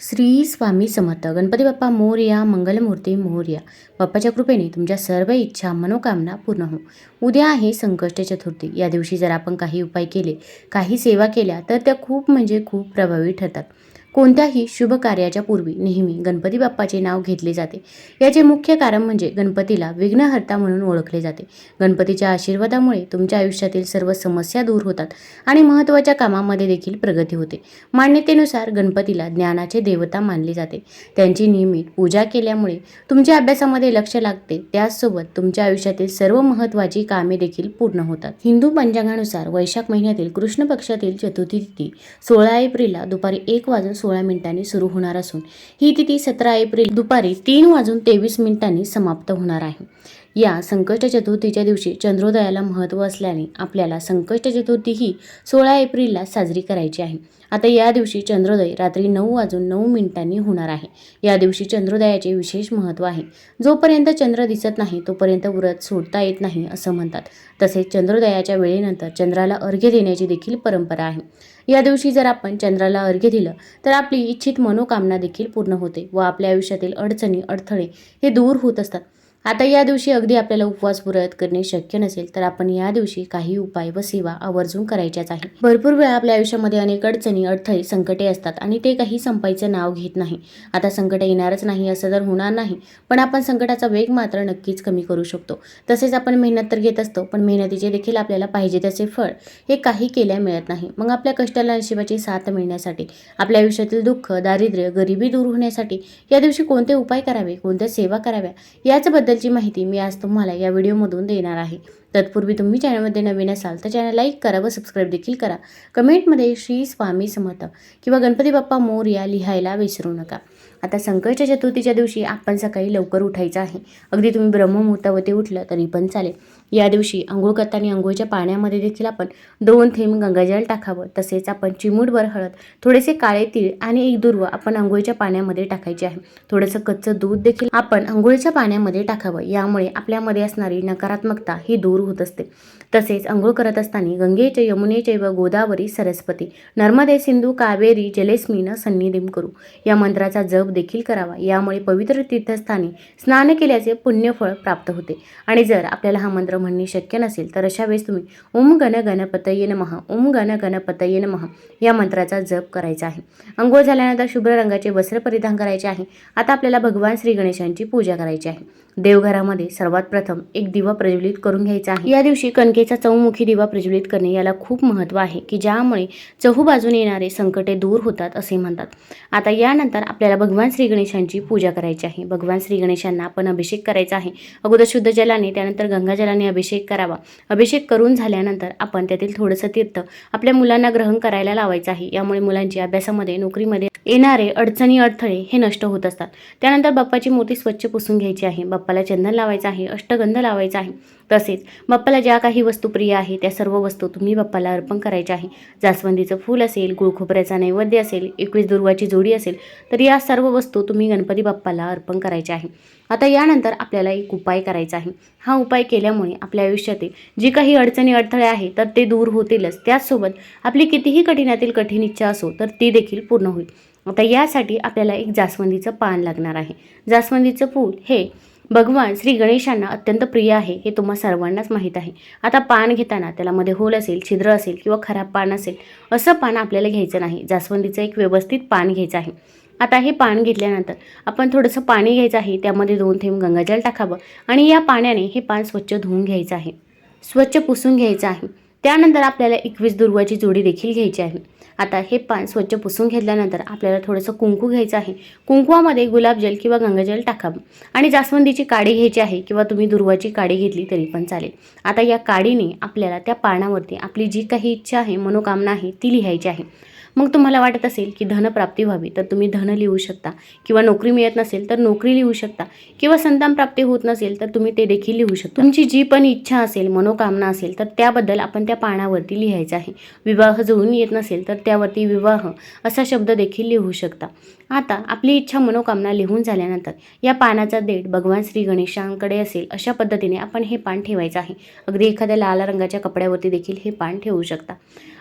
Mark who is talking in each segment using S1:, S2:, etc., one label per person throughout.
S1: श्री स्वामी समर्थ. गणपती बाप्पा मोरया मंगलमूर्ती मोर्या. बाप्पाच्या कृपेने तुमच्या सर्व इच्छा मनोकामना पूर्ण हो. उद्या आहे संकष्ट चतुर्थी. या दिवशी जर आपण काही उपाय केले काही सेवा केल्या तर त्या खूप म्हणजे खूप प्रभावी ठरतात. कोणत्याही शुभ कार्याच्या पूर्वी नेहमी गणपती बाप्पाचे नाव घेतले जाते. याचे मुख्य कारण म्हणजे गणपतीला विघ्नहर्ता म्हणून ओळखले जाते. गणपतीच्या आशीर्वादामुळे तुमच्या आयुष्यातील सर्व समस्या दूर होतात आणि महत्त्वाच्या कामामध्ये देखील प्रगती होते. मान्यतेनुसार गणपतीला ज्ञानाचे देवता मानले जाते. त्यांची नियमित पूजा केल्यामुळे तुमच्या अभ्यासामध्ये लक्ष लागते. त्याचसोबत तुमच्या आयुष्यातील सर्व महत्त्वाची कामे देखील पूर्ण होतात. हिंदू पंचांगानुसार वैशाख महिन्यातील कृष्ण पक्षातील चतुर्थी तिथी सोळा एप्रिलला दुपारी एक वाजून सोळा मिनिटांनी सुरू होणार असून ही तिथी सतरा एप्रिल दुपारी तीन वाजून तेवीस मिनिटांनी समाप्त होणार आहे. या संकष्ट चतुर्थीच्या दिवशी चंद्रोदयाला महत्त्व असल्याने आपल्याला संकष्ट चतुर्थी ही सोळा एप्रिलला साजरी करायची आहे. आता या दिवशी चंद्रोदय रात्री नऊ वाजून नऊ मिनिटांनी होणार आहे. या दिवशी चंद्रोदयाचे विशेष महत्त्व आहे. जोपर्यंत चंद्र दिसत नाही तोपर्यंत व्रत सोडता येत नाही असं म्हणतात. तसेच चंद्रोदयाच्या वेळेनंतर चंद्राला अर्घ्य देण्याची देखील परंपरा आहे. या दिवशी जर आपण चंद्राला अर्घ्य दिलं तर आपली इच्छित मनोकामना देखील पूर्ण होते व आपल्या आयुष्यातील अडचणी अडथळे हे दूर होत असतात. आता या दिवशी अगदी आपल्याला उपवास व्रत करणे शक्य नसेल तर आपण या दिवशी काही उपाय व सेवा आवर्जून करायच्याच आहे भरपूर वेळा आपल्या आयुष्यामध्ये अनेक अडचणी अडथळे संकटे असतात आणि ते काही संपायचं नाव घेत नाही. आता संकट येणारच नाही असं तर होणार नाही पण आपण संकटाचा वेग मात्र नक्कीच कमी करू शकतो. तसेच आपण मेहनत तर घेत असतो पण मेहनतीचे देखील आपल्याला पाहिजे त्याचे फळ हे काही केल्या मिळत नाही. मग आपल्या कष्टाला नशिबाची साथ मिळण्यासाठी आपल्या आयुष्यातील दुःख दारिद्र्य गरिबी दूर होण्यासाठी या दिवशी कोणते उपाय करावे कोणत्या सेवा कराव्या याचबद्दलची माहिती मी आज तुम्हाला या व्हिडिओमधून देणार आहे. तत्पूर्वी तुम्ही चॅनलमध्ये नवीन असाल तर चॅनल लाईक करा व सबस्क्राईब देखील करा. कमेंटमध्ये श्री स्वामी समर्थ किंवा गणपती बाप्पा मोर या लिहायला विसरू नका. आता संकष्ट चतुर्थीच्या दिवशी आपण सकाळी लवकर उठायचं आहे. अगदी तुम्ही ब्रह्ममुहूर्तावरती उठलं तरी पण चालेल. या दिवशी आंघोळ करताना आंघोळच्या पाण्यामध्ये देखील आपण दोन थेंब गंगाजल टाकावं. तसेच आपण चिमूटभर हळद थोडेसे काळे तीळ आणि एक दुर्व आपण आंघोळीच्या पाण्यामध्ये टाकायचे आहे. थोडंसं कच्चं दूध देखील आपण आंघोळीच्या पाण्यामध्ये टाकावं. यामुळे आपल्यामध्ये असणारी नकारात्मकता ही दूर होत असते. तसेच अंघोळ करत असताना गंगेचे यमुनेचे व गोदावरी सरस्वती नर्मदे सिंधू कावेरी जलेस्मीन सन्निधिम करू. या मंत्राचा जप देखील करावा. यामुळे पवित्र तीर्थस्थानी स्नान केल्याचे पुण्यफळ प्राप्त होते. आणि जर आपल्याला हा मंत्र म्हणणे शक्य नसेल तर अशा वेळेस तुम्ही ओम गण गणपतये नमः ओम गण गणपतये नमः या मंत्राचा जप करायचा आहे. अंघोळ झाल्यानंतर शुभ्र रंगाचे वस्त्र परिधान करायचे आहे. आता आपल्याला भगवान श्री गणेशांची पूजा करायची आहे. देवघरामध्ये सर्वात प्रथम एक दिवा प्रज्वलित करून घ्यायचा आहे. या दिवशी कणकेचा चौमुखी दिवा प्रज्वलित करणे याला खूप महत्त्व आहे की ज्यामुळे चहूबाजूने येणारे संकटे दूर होतात असे म्हणतात. आता यानंतर आपल्याला भगवान श्री गणेशांची पूजा करायची आहे. भगवान श्री गणेशांना आपण अभिषेक करायचा आहे. अगोदर शुद्ध जलाने त्यानंतर गंगाजलाने अभिषेक करावा. अभिषेक करून झाल्यानंतर आपण त्यातील थोडंसं तीर्थ आपल्या मुलांना ग्रहण करायला लावायचं आहे. यामुळे मुलांची अभ्यासामध्ये नोकरीमध्ये येणारे अडचणी अडथळे हे नष्ट होत असतात. त्यानंतर बाप्पाची मूर्ती स्वच्छ पुसून घ्यायची आहे. बाप्पाला चंदन लावायचं आहे अष्टगंध लावायचा आहे. तसेच बाप्पाला ज्या काही वस्तू प्रिय आहे त्या सर्व वस्तू तुम्ही बाप्पाला अर्पण करायच्या आहे. जास्वंदीचं फूल असेल गुळखोबऱ्याचा नैवेद्य असेल एकवीस दुर्वाची जोडी असेल तर या सर्व वस्तू तुम्ही गणपती बाप्पाला अर्पण करायच्या आहे. आता यानंतर आपल्याला एक उपाय करायचा आहे. हा उपाय केल्यामुळे आपल्या आयुष्यातील जी काही अडचणी अडथळे आहे तर ते दूर होतीलच. त्याचसोबत आपली कितीही कठीणातील कठीण इच्छा असो तर ती देखील पूर्ण होईल. आता यासाठी आपल्याला एक जास्वंदीचं पान लागणार आहे. जास्वंदीचं फूल हे भगवान श्री गणेशांना अत्यंत प्रिय आहे हे तुम्हा सर्वांनाच माहीत आहे. आता पान घेताना त्याला मध्ये होल असेल छिद्र असेल किंवा खराब पान असेल असं पान आपल्याला घ्यायचं नाही. जास्वंदीचं एक व्यवस्थित पान घ्यायचं आहे. आता हे पान घेतल्यानंतर आपण थोडंसं पाणी घ्यायचं आहे. त्यामध्ये दोन थेंब गंगाजल टाकावं आणि या पाण्याने हे पान स्वच्छ धुवून घ्यायचं आहे. स्वच्छ पुसून घ्यायचं आहे. त्यानंतर आपल्याला एकवीस दुर्वाची जोडी देखील घ्यायची आहे. आता हे पान स्वच्छ पुसून घेतल्यानंतर आपल्याला थोडंसं कुंकू घ्यायचं आहे. कुंकुवामध्ये गुलाबजल किंवा गंगाजल टाकावं आणि जास्वंदीची काडी घ्यायची आहे किंवा तुम्ही दुर्वाची काडी घेतली तरी पण चालेल. आता या काडीने आपल्याला त्या पानावरती आपली जी काही इच्छा आहे मनोकामना आहे ती लिहायची आहे. मग तुम्हाला वाटत असेल की धनप्राप्ती व्हावी तर तुम्ही धन लिहू शकता. किंवा नोकरी मिळत नसेल तर नोकरी लिहू शकता. किंवा संतान प्राप्ती होत नसेल तर तुम्ही ते देखील लिहू शकता. तुमची जी पण इच्छा असेल मनोकामना असेल तर त्याबद्दल आपण त्या पानावरती लिहायचं आहे. विवाह जुळून येत नसेल तर त्यावरती विवाह असा शब्द देखील लिहू शकता. आता आपली इच्छा मनोकामना लिहून झाल्यानंतर या पानाचा देठ भगवान श्री गणेशांकडे असेल अशा पद्धतीने आपण हे पान ठेवायचं आहे. अगदी एखाद्या लाल रंगाच्या कपड्यावरती देखील हे पान ठेवू शकता.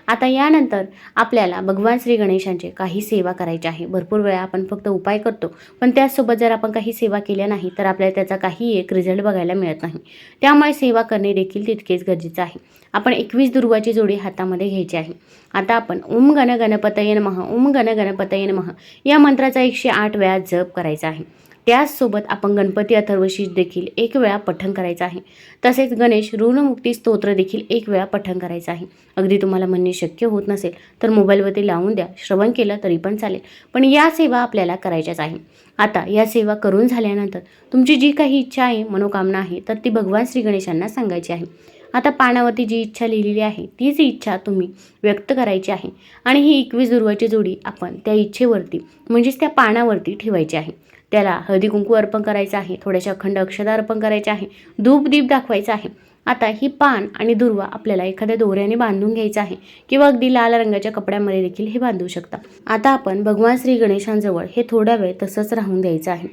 S1: आता यानंतर आपल्याला भगवान श्री गणेशांचे काही सेवा करायची आहे. भरपूर वेळा आपण फक्त उपाय करतो पण त्याचसोबत जर आपण काही सेवा केल्या नाही तर आपल्याला त्याचा काही एक रिझल्ट बघायला मिळत नाही. त्यामुळे सेवा करणे देखील तितकेच गरजेचं आहे. आपण एकवीस दुर्वाची जोडी हातामध्ये घ्यायची आहे. आता आपण ओम गण गणपतये नमः ओम गण गणपतये नमः या मंत्राचा एकशे आठ वेळा जप करायचा आहे. त्याचसोबत आपण गणपती अथर्वशीष देखील एक वेळा पठण करायचं आहे. तसेच गणेश ऋणमुक्ती स्तोत्र देखील एक वेळा पठण करायचं आहे. अगदी तुम्हाला म्हणणे शक्य होत नसेल तर मोबाईलवरती लावून द्या. श्रवण केलं तरी पण चालेल. पण या सेवा आपल्याला करायच्याच आहे. आता या सेवा करून झाल्यानंतर तुमची जी काही इच्छा आहे मनोकामना आहे तर ती भगवान श्री गणेशांना सांगायची आहे. आता पानावरती जी इच्छा लिहिलेली आहे तीच इच्छा तुम्ही व्यक्त करायची आहे. आणि ही एकवीस दुर्वाची जोडी आपण त्या इच्छेवरती म्हणजेच त्या पानावरती ठेवायची आहे. त्याला हळदी कुंकू अर्पण करायचं आहे थोड्याशा अखंड अक्षदा अर्पण करायचे आहे धूप दीप आहे. आता ही पान आणि दुर्वा आपल्याला एखाद्या दोऱ्याने बांधून घ्यायचं आहे किंवा अगदी लाल रंगाच्या कपड्यामध्ये देखील हे बांधू शकता. आता आपण भगवान श्री गणेशांजवळ हे थोडा वेळ तसंच राहून द्यायचं आहे.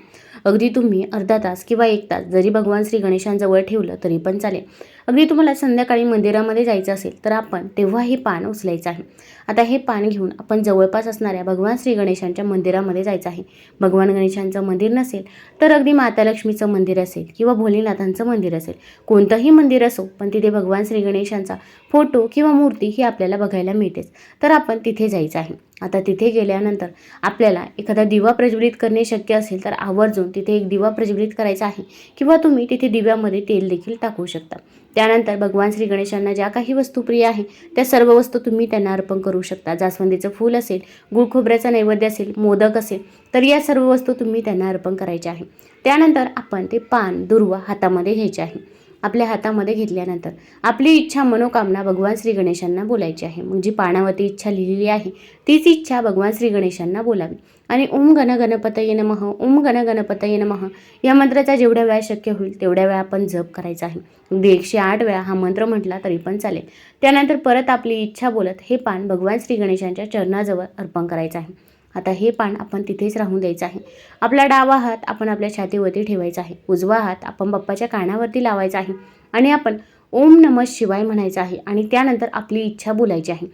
S1: अगदी तुम्ही अर्धा तास किंवा एक तास जरी भगवान श्री गणेशांजवळ ठेवलं तरी पण चालेल. अगदी तुम्हाला संध्याकाळी मंदिरामध्ये जायचं असेल तर आपण तेव्हा हे पान उचलायचं आहे. आता हे पान घेऊन आपण जवळपास असणाऱ्या भगवान श्री गणेशांच्या मंदिरामध्ये जायचं आहे. भगवान गणेशांचं मंदिर नसेल तर अगदी माता लक्ष्मीचं मंदिर असेल किंवा भोलेनाथांचं मंदिर असेल. कोणतंही मंदिर असो पण तिथे भगवान श्री गणेशांचा फोटो किंवा मूर्ती ही आपल्याला बघायला मिळतेच. तर आपण तिथे जायचं आहे. आता तिथे गेल्यानंतर आपल्याला एखादा दिवा प्रज्वलित करणे शक्य असेल तर आवर्जून तिथे एक दिवा प्रज्वलित करायचा आहे. किंवा तुम्ही तिथे दिव्यामध्ये तेल देखील टाकू शकता. त्यानंतर भगवान श्री गणेशांना ज्या काही वस्तू प्रिय आहे त्या सर्व वस्तू तुम्ही त्यांना अर्पण करू शकता. जास्वंदीचं फूल असेल गुळ खोबऱ्याचा नैवेद्य असेल मोदक असेल तर या सर्व वस्तू तुम्ही त्यांना अर्पण करायच्या आहे. त्यानंतर आपण ते पान दुर्वा हातामध्ये घ्यायचे आहे. आपल्या हातामध्ये घेतल्यानंतर. आपली इच्छा मनोकामना भगवान श्री गणेशांना बोलायची आहे. मग जी पानावरती इच्छा लिहिलेली आहे तीच इच्छा भगवान श्री गणेशांना बोलावी. आणि ओम गण गणपतये नमः ओम गण गणपतये नमः या मंत्राचा जेवढ्या वेळा शक्य होईल तेवढ्या वेळा आपण जप करायचा आहे. अगदी एकशे आठ वेळा हा मंत्र म्हटला तरी पण चालेल. त्यानंतर परत आपली इच्छा बोलत हे पान भगवान श्री गणेशांच्या चरणाजवळ अर्पण करायचं आहे. आता हे पान आपण तिथेच राहून द्यायचं आहे. आपला डावा हात आपण आपल्या छातीवरती ठेवायचा आहे. उजवा हात आपण बाप्पाच्या कानावरती लावायचा आहे. आणि आपण ओम नमः शिवाय म्हणायचं आहे. आणि त्यानंतर आपली इच्छा बोलायची आहे.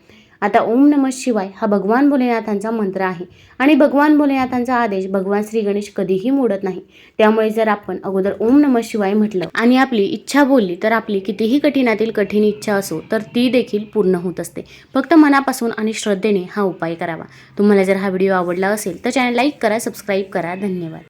S1: आता ओम नमः शिवाय हा भगवान भोलेनाथांचा मंत्र आहे. आणि भगवान भोलेनाथांचा आदेश भगवान श्री गणेश कधीही मोडत नाही. त्यामुळे जर आपण अगोदर ओम नमः शिवाय म्हटलं आणि आपली इच्छा बोलली तर आपली कितीही कठीणातील कठीण इच्छा असो तर ती देखील पूर्ण होत असते. फक्त मनापासून आणि श्रद्धेने हा उपाय करावा. तुम्हाला जर हा व्हिडिओ आवडला असेल तर चॅनल लाईक करा सबस्क्राईब करा. धन्यवाद.